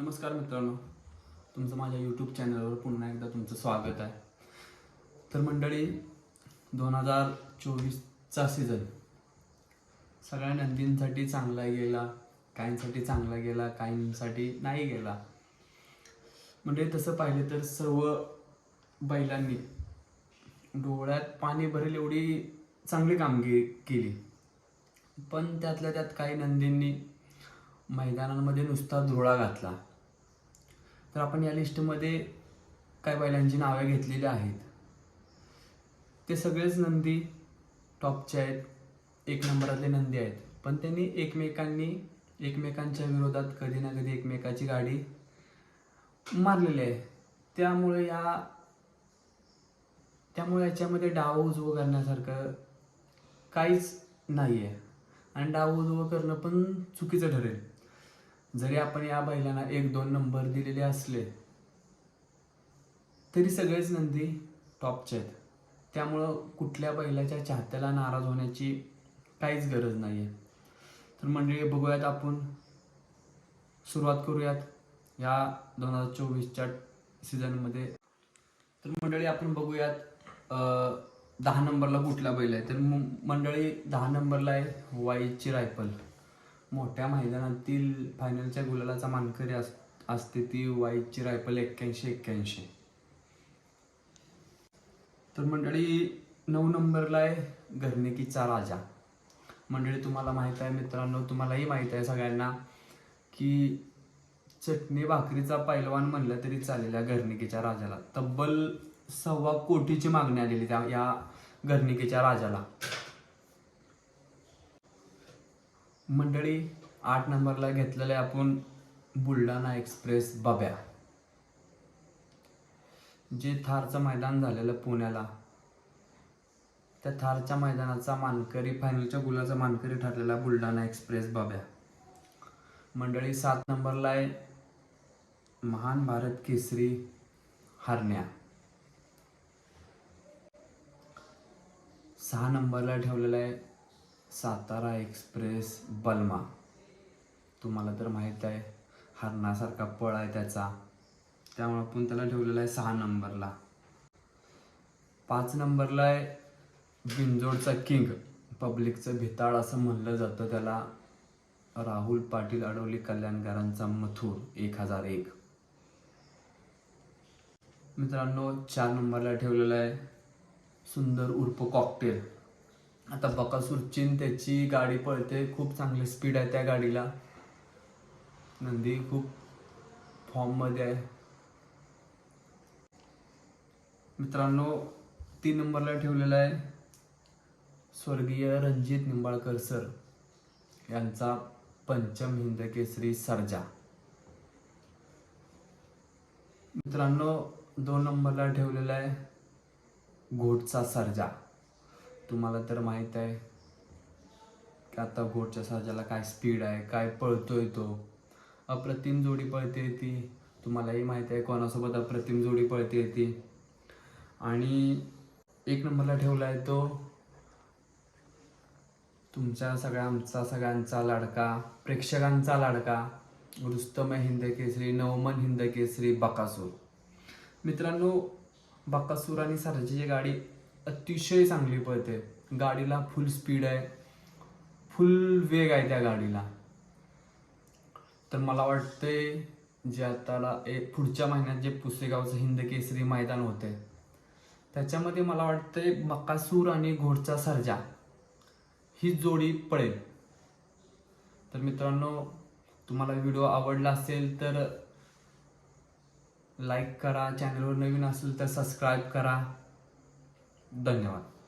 नमस्कार मित्रांनो तुमचं माझ्या यूट्यूब चॅनलवर पुन्हा एकदा तुमचं स्वागत आहे. तर मंडळी दोन हजार चोवीसचा सीझन सगळ्या नंदींसाठी चांगला गेला काहींसाठी चांगला गेला काहींसाठी नाही गेला. म्हणजे तसं पाहिलं तर सर्व बैलांनी डोळ्यात पाणी भरेल एवढी चांगली कामगिरी केली. पण त्यातल्या त्यात काही नंदींनी मैदानांमध्ये नुसता धुळा घातला. तर आपण या लिस्टमध्ये काही बैलांची नावे घेतलेली आहेत. ते सगळेच नंदी टॉपचे आहेत. एक नंबरातले नंदी आहेत. पण त्यांनी एकमेकांनी एकमेकांच्या विरोधात कधी ना कधी एकमेकाची गाडी मारलेली आहे. त्यामुळे या त्यामुळे याच्यामध्ये डाव उजवं करण्यासारखं काहीच नाही आहे आणि डाव उजवं करणं पण चुकीचं ठरेल. जरी आपण या बैलांना एक दोन नंबर दिलेले असले तरी सगळेच नंदी टॉपचे आहेत. त्यामुळं कुठल्या बैलाच्या चाहत्याला नाराज होण्याची काहीच गरज नाही आहे तर मंडळी बघूयात आपण. सुरुवात करूयात या दोन हजार चोवीसच्या सीझनमध्ये तर मंडळी आपण बघूयात दहा नंबरला कुठला बैल आहे. तर मंडळी दहा नंबरला आहे वाईची रायफल. मोठ्या मैदानातील फायनलच्या गुलालाचा मानकरी अस असते ती वाईची रायफल एक्क्याऐंशी एक्क्याऐंशी. तर मंडळी नऊ नंबरला आहे घरनेकीचा राजा. मंडळी तुम्हाला माहीत आहे मित्रांनो तुम्हालाही माहीत आहे सगळ्यांना की चटणी भाकरीचा पैलवान म्हणलं तरी चालेल या घरनिकीच्या राजाला. तब्बल सव्वा कोटीची मागणी आलेली त्या या घरनिकीच्या राजाला. मंडळी आठ नंबरला घेतलेलं आहे आपण बुलढाणा एक्सप्रेस बब्या. जे थारचं मैदान झालेलं पुण्याला त्या थारच्या मैदानाचा मानकरी फायनलच्या गुलाचा मानकरी ठरलेला बुलढाणा एक्सप्रेस बब्या. मंडळी सात नंबरला आहे महान भारत केसरी हरण्या. सहा नंबरला ठेवलेला आहे सातारा एक्सप्रेस बलमा. तुम्हाला तर माहीत आहे हरणासारखा पळ आहे त्याचा. त्यामुळे आपण त्याला ठेवलेला आहे सहा नंबरला. पाच नंबरला आहे बिंजोडचा किंग. पब्लिकचं भिताळ असं म्हणलं जातं त्याला. राहुल पाटील अडवली कल्याणकारांचा मथुर एक हजार एक. मित्रांनो चार नंबरला ठेवलेला आहे सुंदर उर्फ कॉकटेल आता बकासूर चीन त्याची गाडी पळते. खूप चांगली स्पीड आहे त्या गाडीला. नंदी खूप फॉर्ममध्ये आहे. मित्रांनो तीन नंबरला ठेवलेला आहे. स्वर्गीय रणजित निंबाळकर सर यांचा पंचम हिंद केसरी सर्जा. मित्रांनो दोन नंबरला ठेवलेला आहे घोटचा सर्जा. तुम्हाला तर माहीत आहे की आता घोटच्या साजाला काय स्पीड आहे काय पळतोय तो. अप्रतिम जोडी पळते ती. तुम्हालाही माहीत आहे कोणासोबत अप्रतिम जोडी पळते ती. आणि एक नंबरला ठेवला आहे तो. तुमच्या सगळ्या आमचा सगळ्यांचा लाडका प्रेक्षकांचा लाडका रुस्तम हिंद केसरी नवमन हिंद केसरी बकासूर. मित्रांनो बकासूर आणि सरजीची गाडी अतिशय चांगली पळते गाडीला फुल स्पीड आहे. फुल वेग आहे त्या गाडीला. तर मला वाटतंय जे आताला एक पुढच्या महिन्यात जे पुसेगावचं हिंद केसरी मैदान होते त्याच्यामध्ये मला वाटतंय मकासूर आणि घोडचा सर्जा ही जोडी पळेल. तर मित्रांनो तुम्हाला व्हिडिओ आवडला असेल तर लाईक करा चॅनलवर नवीन असेल तर सबस्क्राईब करा. धन्यवाद.